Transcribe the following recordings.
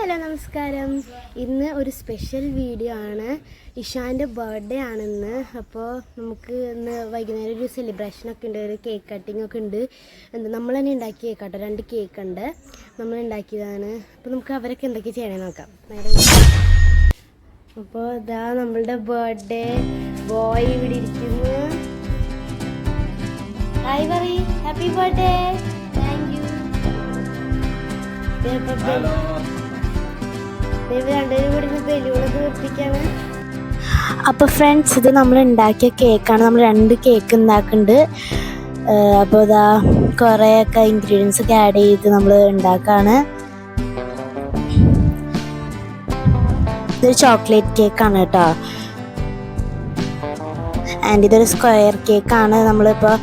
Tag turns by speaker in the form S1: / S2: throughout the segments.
S1: Hello നമസ്കാരം. ഇന്ന് ഒരു സ്പെഷ്യൽ വീഡിയോ ആണ്. ഇഷാന്റെ ബർത്ത്ഡേ ആണെന്ന്. അപ്പോൾ നമുക്ക് ഇന്ന് വൈകുന്നേരം ഒരു സെലിബ്രേഷനൊക്കെ ഉണ്ട്. ഒരു കേക്ക് കട്ടിംഗ് ഒക്കെ ഉണ്ട്. എന്താ നമ്മൾ തന്നെ ഉണ്ടാക്കിയ കേക്കാട്ടോ രണ്ട് കേക്ക് ഉണ്ട്. നമ്മൾ ഉണ്ടാക്കിയതാണ്. അപ്പോൾ നമുക്ക് അവരൊക്കെ എന്തൊക്കെ ചെയ്യണമെന്ന് നോക്കാം. അപ്പോൾ ഇതാ നമ്മളുടെ ബർത്ത്ഡേ ബോയ് ഇവിടെ ഇരിക്കുന്നു. ഹാപ്പി ബർത്ത്ഡേ താങ്ക് യു അപ്പോൾ ഫ്രണ്ട്സ് ഇത് നമ്മൾ ഉണ്ടാക്കിയ കേക്കാണ് നമ്മൾ രണ്ട് കേക്ക് ഉണ്ടാക്കുന്നുണ്ട്. അപ്പോൾ ഇതാ കുറേയൊക്കെ ഇൻഗ്രീഡിയൻസ് ഒക്കെ ആഡ് ചെയ്ത് നമ്മൾ ഉണ്ടാക്കുകയാണ് ഇതൊരു ചോക്ലേറ്റ് കേക്കാണ് കേട്ടോ. ആൻഡ് ഇതൊരു സ്ക്വയർ കേക്കാണ്. നമ്മളിപ്പോൾ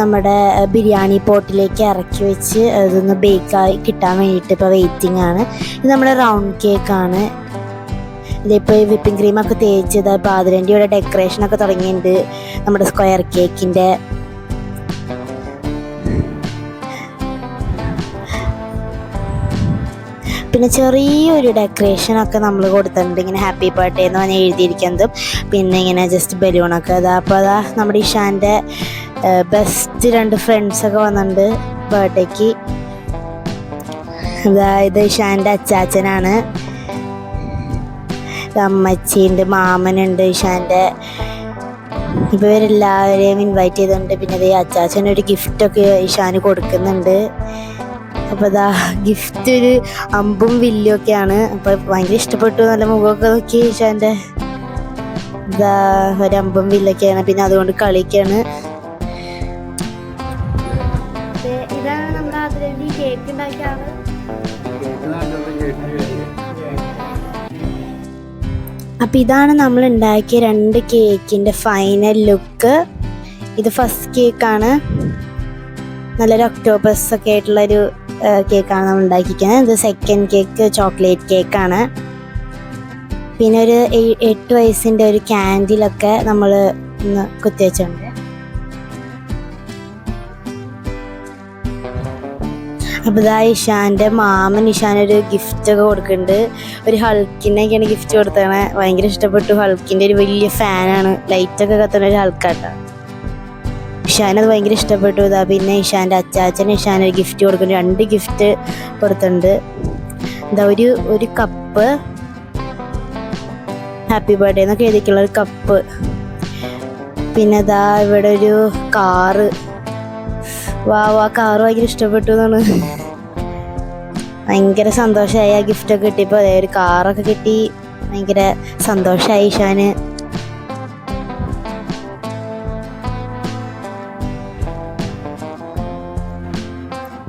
S1: നമ്മുടെ ബിരിയാണി പോട്ടിലേക്ക് ഇറക്കി വെച്ച് അതൊന്ന് ബേക്കായി കിട്ടാൻ വേണ്ടിയിട്ട് ഇപ്പോൾ വെയിറ്റിംഗ് ആണ്. ഇത് നമ്മുടെ റൗണ്ട് കേക്കാണ് ഇതിപ്പോൾ ഈ വിപ്പിംഗ് ക്രീമൊക്കെ തേച്ച് ഇതാ പാതിരന്റെ ഇവിടെ ഡെക്കറേഷനൊക്കെ തുടങ്ങിയിട്ടുണ്ട് നമ്മുടെ സ്ക്വയർ കേക്കിന്റെ പിന്നെ ചെറിയൊരു ഡെക്കറേഷനൊക്കെ നമ്മൾ കൊടുത്തിട്ടുണ്ട്. ഇങ്ങനെ ഹാപ്പി ബർത്ത്ഡേ എന്ന് പറഞ്ഞ് എഴുതിയിരിക്കുന്നതും. പിന്നെ ഇങ്ങനെ ജസ്റ്റ് ബലൂണൊക്കെ അതാ അപ്പോൾ അതാ നമ്മുടെ ഇഷാന്റെ ബെസ്റ്റ് രണ്ട് ഫ്രണ്ട്സൊക്കെ വന്നിട്ടുണ്ട് ബർത്ത്ഡേക്ക് അതായത് ഇഷാന്റെ അച്ചാച്ചനാണ്. അമ്മച്ചിയുണ്ട് മാമനുണ്ട് ഇഷാന്റെ ഇവരെല്ലാവരെയും ഇൻവൈറ്റ് ചെയ്തിട്ടുണ്ട് പിന്നെ ഇത് അച്ചാച്ചനൊരു ഗിഫ്റ്റൊക്കെ ഇഷാന് കൊടുക്കുന്നുണ്ട്. അപ്പോൾ അതാ ഗിഫ്റ്റ് ഒരു അമ്പും വില്ലും ഒക്കെയാണ്. അപ്പോൾ ഭയങ്കര ഇഷ്ടപ്പെട്ടു. നല്ല മുഖമൊക്കെ നോക്കി ഇഷാന്റെ ഇതാ ഒരു അമ്പും വില്ലൊക്കെയാണ് പിന്നെ അതുകൊണ്ട് കളിക്കാണ്. ഇതാണ് നമ്മുടെ അതിരണ്ടി കേക്ക് ഉണ്ടാക്കിയ ആൾ. അപ്പം ഇതാണ് നമ്മൾ ഉണ്ടാക്കിയ രണ്ട് കേക്കിന്റെ ഫൈനൽ ലുക്ക് ഇത് ഫസ്റ്റ് കേക്കാണ് നല്ലൊരു ഒക്ടോബസ് ഒക്കെ ആയിട്ടുള്ളൊരു കേക്കാണ് നമ്മൾ ഉണ്ടാക്കിയിരിക്കുന്നത്. ഇത് സെക്കൻഡ് കേക്ക് ചോക്ലേറ്റ് കേക്കാണ് പിന്നെ ഒരു എട്ട് വയസ്സിന്റെ ഒരു ക്യാൻഡിലൊക്കെ നമ്മൾ ഇന്ന് കുത്തിവെച്ചിട്ടുണ്ട് അപ്പോൾ ഇതാ ഇഷാന്റെ മാമൻ ഇഷാനൊരു ഗിഫ്റ്റ് ഒക്കെ കൊടുക്കുന്നുണ്ട്. ഒരു ഹൾക്കിനൊക്കെയാണ് ഗിഫ്റ്റ് കൊടുത്തത്. ഭയങ്കര ഇഷ്ടപ്പെട്ടു. ഹൾക്കിന്റെ ഒരു വലിയ ഫാനാണ് ലൈറ്റൊക്കെ കത്തുന്ന ഒരു ഹൾക്കാട്ടോ ഇഷാനത് ഭയങ്കര ഇഷ്ടപ്പെട്ടു. ഇതാ പിന്നെ ഇഷാന്റെ അച്ചാച്ചന് ഇഷാൻ ഒരു ഗിഫ്റ്റ് കൊടുക്കുന്നു. രണ്ട് ഗിഫ്റ്റ് കൊടുത്തിട്ടുണ്ട്. എന്താ ഒരു ഒരു കപ്പ് ഹാപ്പി ബർത്ത്ഡേ എന്നൊക്കെ എഴുതിക്കുള്ള ഒരു കപ്പ് പിന്നെ ഇതാ ഇവിടെ ഒരു കാറ് വാ വാ കാറ് ഭയങ്കര ഇഷ്ടപ്പെട്ടു എന്നാണ്. ഭയങ്കര സന്തോഷമായി ആ ഗിഫ്റ്റൊക്കെ കിട്ടിയപ്പോൾ. ഒരു കാറൊക്കെ കിട്ടി. ഭയങ്കര സന്തോഷമായി ഇഷാന്.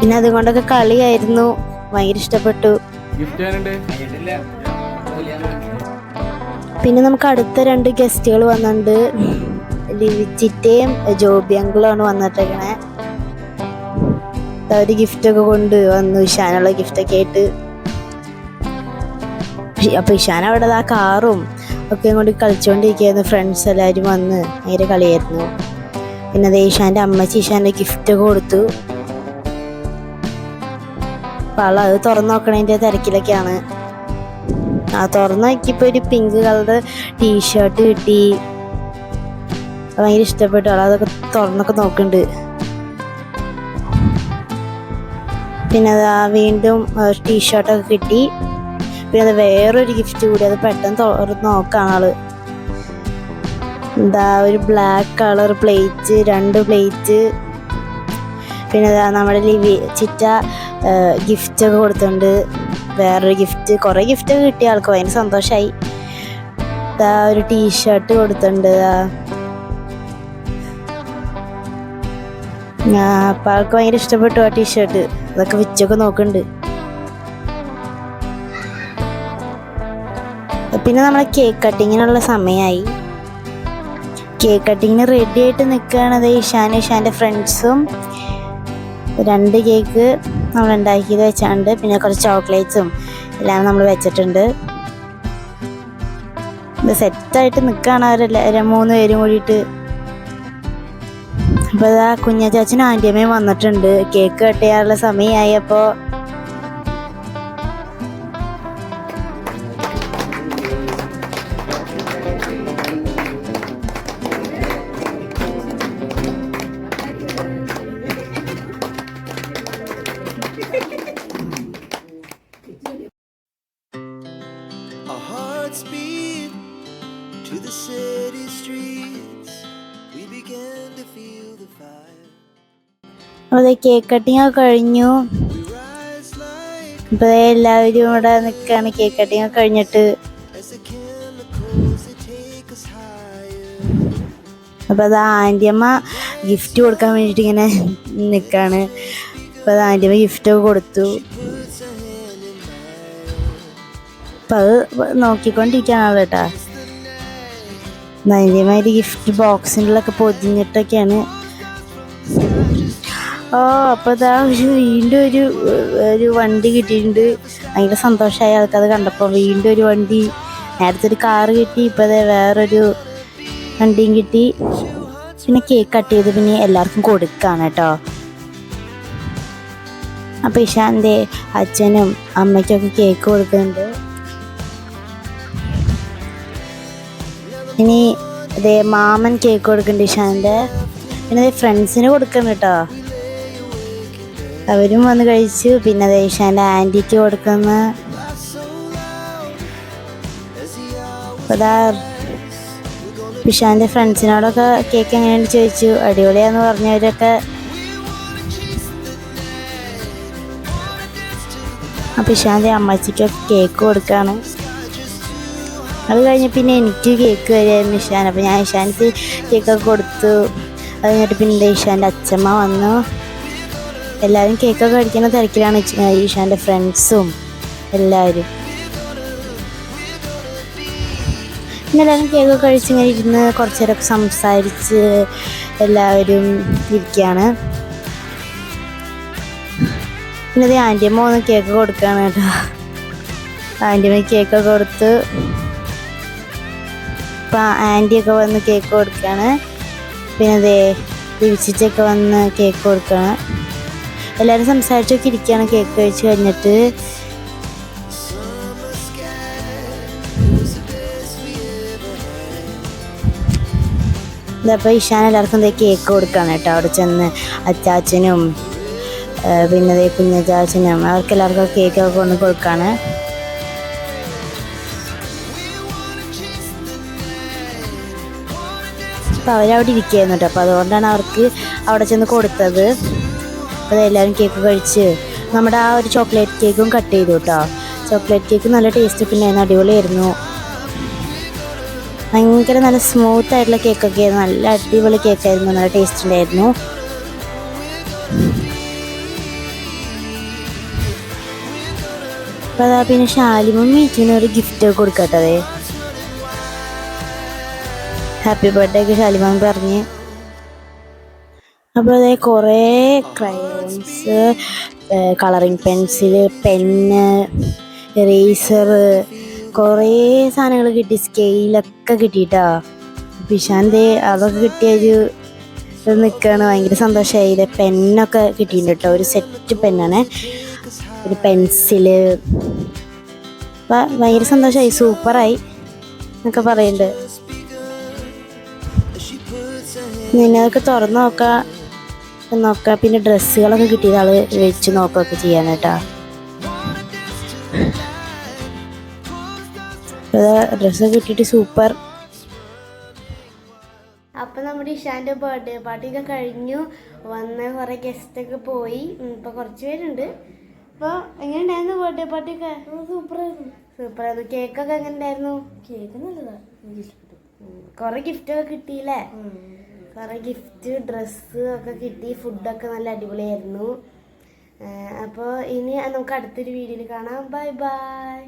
S1: പിന്നെ അതുകൊണ്ടൊക്കെ കളിയായിരുന്നു. ഭയങ്കര ഇഷ്ടപ്പെട്ടു.
S2: ഗിഫ്റ്റ്
S1: പിന്നെ നമുക്ക് അടുത്ത രണ്ട് ഗസ്റ്റുകൾ വന്നിട്ടുണ്ട്. ലിവിച്ചിറ്റയും ജോബി അങ്കിളുമാണ് വന്നിട്ടേക്കണേ. അവർ ഗിഫ്റ്റൊക്കെ കൊണ്ട് വന്നു. ഇഷാനുള്ള ഗിഫ്റ്റൊക്കെ ആയിട്ട്. അപ്പോൾ അപ്പൊ ഇഷാൻ അവിടെ ആ കാറും ഒക്കെ കൊണ്ട് കളിച്ചുകൊണ്ടിരിക്കുകയായിരുന്നു ഫ്രണ്ട്സ് എല്ലാവരും വന്ന് ഭയങ്കര കളിയായിരുന്നു. പിന്നെ അത് ഇഷാന്റെ അമ്മച്ചി ഇഷാന്റെ ഗിഫ്റ്റൊക്കെ കൊടുത്തു. അപ്പൊ ആൾ അത് തുറന്നു നോക്കണതിന്റെ തിരക്കിലൊക്കെയാണ്. ആ തുറന്നു നോക്കിയപ്പോൾ ഒരു പിങ്ക് കളർ ടീഷർട്ട് കിട്ടി. അത് ഭയങ്കര ഇഷ്ടപ്പെട്ടു. അവൾ അതൊക്കെ തുറന്നൊക്കെ നോക്കുന്നുണ്ട് പിന്നെ ആ വീണ്ടും ടീഷർട്ടൊക്കെ കിട്ടി. പിന്നെ അത് വേറൊരു ഗിഫ്റ്റ് കൂടി അത് പെട്ടെന്ന് തുറന്ന് നോക്കാണ് ആൾ. എന്താ ഒരു ബ്ലാക്ക് കളർ പ്ലേറ്റ് രണ്ട് പ്ലേറ്റ് പിന്നെ നമ്മുടെ ലിവി ചിറ്റ ഗിഫ്റ്റ് ഒക്കെ കൊടുത്തിട്ടുണ്ട്. വേറൊരു ഗിഫ്റ്റ് കുറേ ഗിഫ്റ്റ് ഒക്കെ കിട്ടിയ ആൾക്ക് ഭയങ്കര സന്തോഷമായി ഇതാ ഒരു ടീഷർട്ട് കൊടുത്തിട്ടുണ്ട് ദാ. ആ, ആൾക്ക് ഭയങ്കര ഇഷ്ടപ്പെട്ടു ആ ടീഷർട്ട് അതൊക്കെ വിച്ചൊക്കെ നോക്കുന്നുണ്ട്. പിന്നെ നമ്മളെ കേക്ക് കട്ടിങ്ങിനുള്ള സമയമായി കേക്ക് കട്ടിങ്ങിന് റെഡി ആയിട്ട് നിൽക്കുകയാണത് ഇഷാൻ ഇഷാന്റെ ഫ്രണ്ട്സും രണ്ട് കേക്ക് നമ്മൾ ഉണ്ടാക്കിയത് വെച്ചാണ്ട്. പിന്നെ കുറച്ച് ചോക്ലേറ്റ്സും എല്ലാം നമ്മൾ വെച്ചിട്ടുണ്ട്. ഇത് സെറ്റായിട്ട് നിൽക്കുകയാണ് അവരെല്ലാവരും മൂന്ന് പേരും കൂടിയിട്ട്. അപ്പോൾ ഇതാ കുഞ്ഞച്ചാച്ചനും ആന്റിയമ്മയും വന്നിട്ടുണ്ട്. കേക്ക് കട്ട് ചെയ്യാനുള്ള സമയമായി അപ്പോൾ
S3: കേക്ക് കട്ടിങ് ഒക്കെ കഴിഞ്ഞു.
S2: like
S3: എല്ലാവരും ഇവിടെ നിൽക്കുകയാണ് കേക്ക് കട്ടിങ് ഒക്കെ കഴിഞ്ഞിട്ട്. അപ്പോൾ അത് ആന്റിയമ്മ ഗിഫ്റ്റ് കൊടുക്കാൻ വേണ്ടിയിട്ട് ഇങ്ങനെ നിൽക്കുകയാണ് അപ്പോൾ അത് ആന്റിയമ്മ ഗിഫ്റ്റ് ഒക്കെ കൊടുത്തു. അപ്പൊ അത് നോക്കിക്കൊണ്ടിരിക്കാണ് കേട്ടാ. ആന്റിയമ്മ ഗിഫ്റ്റ് ബോക്സിന്റെ ബോക്സിനുള്ളൊക്കെ പൊതിഞ്ഞിട്ടൊക്കെയാണ്. ഓ അപ്പോൾ ഇതാ ഒരു വീണ്ടും ഒരു ഒരു വണ്ടി കിട്ടിയിട്ടുണ്ട്. ഭയങ്കര സന്തോഷമായി ആൾക്കത് കണ്ടപ്പോൾ വീണ്ടും ഒരു വണ്ടി നേരത്തെ ഒരു കാറ് കിട്ടി ഇപ്പോൾ അതെ വേറൊരു വണ്ടിയും കിട്ടി. പിന്നെ കേക്ക് കട്ട് ചെയ്ത് പിന്നെ എല്ലാവർക്കും കൊടുക്കാണ് കേട്ടോ. അപ്പോൾ ഇഷാന്റെ അച്ഛനും അമ്മയ്ക്കൊക്കെ കേക്ക് കൊടുക്കുന്നുണ്ട്. ഇനി അതെ മാമൻ കേക്ക് കൊടുക്കുന്നുണ്ട് ഇഷാന്റെ പിന്നെ ഫ്രണ്ട്സിന് കൊടുക്കണം കേട്ടോ. അവരും വന്ന് കഴിച്ചു. പിന്നെ ഇഷാന്റെ ആന്റിക്ക് കൊടുക്കുന്ന. ദാ ഫ്രണ്ട്സിനോടൊക്കെ കേക്ക് എങ്ങനെയുണ്ട് ചോദിച്ചു. അടിപൊളിയാന്ന് പറഞ്ഞവരൊക്കെ. അപ്പം ഇഷാന്റെ അമ്മച്ചിക്കൊക്കെ കേക്ക് കൊടുക്കുകയാണ് അത് കഴിഞ്ഞ് പിന്നെ എനിക്ക് കേക്ക് വരികയായിരുന്നു ഇഷാൻ അപ്പോൾ ഞാൻ ഇഷാൻക്ക് കേക്കൊക്കെ കൊടുത്തു. അത് കഴിഞ്ഞിട്ട് പിന്നെ ഇഷാന്റെ അച്ഛമ്മ വന്നു. എല്ലാവരും കേക്കൊക്കെ കഴിക്കുന്ന തിരക്കിലാണ് ഈഷാന്റെ ഫ്രണ്ട്സും എല്ലാവരും പിന്നെ എല്ലാവരും കേക്കൊക്കെ കഴിച്ച് ഇങ്ങനെ ഇരുന്ന് കുറച്ച് നേരമൊക്കെ സംസാരിച്ച് എല്ലാവരും ഇരിക്കുകയാണ് പിന്നെ അത് ആന്റിയമ്മ ഒന്ന് കേക്ക് കൊടുക്കുകയാണ് കേട്ടോ. ആന്റിയമ്മ കേക്കൊക്കെ കൊടുത്ത് ഇപ്പം ആന്റിയൊക്കെ വന്ന് കേക്ക് കൊടുക്കുകയാണ് പിന്നെ അതേ ദിവസിച്ചൊക്കെ വന്ന് കേക്ക് കൊടുക്കുകയാണ് എല്ലാവരും സംസാരിച്ചൊക്കെ ഇരിക്കുകയാണ് കേക്ക് കഴിച്ച് കഴിഞ്ഞിട്ട്. ഇതപ്പോൾ ഇഷാൻ എല്ലാവർക്കും ഇതേ കേക്ക് കൊടുക്കുകയാണ് കേട്ടോ. അവിടെ ചെന്ന് അച്ചാച്ചനും പിന്നെ കുഞ്ഞച്ചാച്ചനും അവർക്ക് എല്ലാവർക്കും കേക്കൊക്കെ കൊണ്ട് കൊടുക്കുകയാണ്. അപ്പോൾ അവരവിടെ ഇരിക്കുകയായിരുന്നു കേട്ടോ. അപ്പോൾ അതുകൊണ്ടാണ് അവർക്ക് അവിടെ ചെന്ന് കൊടുത്തത്. അപ്പോൾ എല്ലാവരും കേക്ക് കഴിച്ച് നമ്മുടെ ആ ഒരു ചോക്ലേറ്റ് കേക്കും കട്ട് ചെയ്തു കേട്ടോ ചോക്ലേറ്റ് കേക്ക് നല്ല ടേസ്റ്റ് പിന്നെ അടിപൊളിയായിരുന്നു. ഭയങ്കര നല്ല സ്മൂത്ത് ആയിട്ടുള്ള കേക്കൊക്കെ നല്ല അടിപൊളി കേക്കായിരുന്നു നല്ല ടേസ്റ്റ് ഉണ്ടായിരുന്നു. അപ്പോൾ അതാ പിന്നെ ഷാലിമും മീറ്റിന് ഒരു ഗിഫ്റ്റ് കൊടുക്കട്ടതേ ഹാപ്പി ബർത്ത്ഡേ ഒക്കെ ഷാലിമാൻ പറഞ്ഞ്. അപ്പോൾ അതേ കുറേ crayons colouring pencil pen eraser കുറേ സാധനങ്ങൾ കിട്ടി. സ്കെയിലൊക്കെ കിട്ടിയിട്ടാ പിഷാന്തേ അതൊക്കെ കിട്ടിയൊരു നിൽക്കുകയാണ് ഭയങ്കര സന്തോഷമായി പെന്നൊക്കെ കിട്ടിയിട്ടുണ്ട് കേട്ടോ ഒരു സെറ്റ് പെന്നാണ് ഒരു പെൻസിൽ അപ്പം ഭയങ്കര സന്തോഷമായി സൂപ്പറായി. എന്നൊക്കെ പറയുന്നുണ്ട് നിന്നെ അതൊക്കെ തുറന്നു നോക്കാം. നോക്കാം പിന്നെ ഡ്രസ്സുകളൊക്കെ കിട്ടിയത് ആൾ വെച്ച് നോക്കുകയൊക്കെ ചെയ്യാൻ കേട്ടോ. ഡ്രസ്സൊക്കെ കിട്ടിയിട്ട് സൂപ്പർ.
S1: അപ്പം നമ്മുടെ ഇഷാന്റെ ബർത്ത്ഡേ പാർട്ടിയൊക്കെ കഴിഞ്ഞു. വന്ന കുറേ ഗസ്റ്റൊക്കെ പോയി. ഇപ്പൊ കുറച്ച് പേരുണ്ട്. അപ്പോൾ എങ്ങനെ ഉണ്ടായിരുന്നു ബർത്ത്ഡേ പാർട്ടിയൊക്കെ സൂപ്പറായിരുന്നു. സൂപ്പറായിരുന്നു. കേക്കൊക്കെ എങ്ങനെ ഉണ്ടായിരുന്നു കേക്ക് നല്ലതാണ് കുറേ ഗിഫ്റ്റൊക്കെ കിട്ടിയില്ലേ? കുറേ ഗിഫ്റ്റ് ഡ്രസ്സ് ഒക്കെ കിട്ടി. ഫുഡൊക്കെ നല്ല അടിപൊളിയായിരുന്നു. അപ്പോൾ ഇനി നമുക്ക് അടുത്തൊരു വീഡിയോയിൽ കാണാം. Bye bye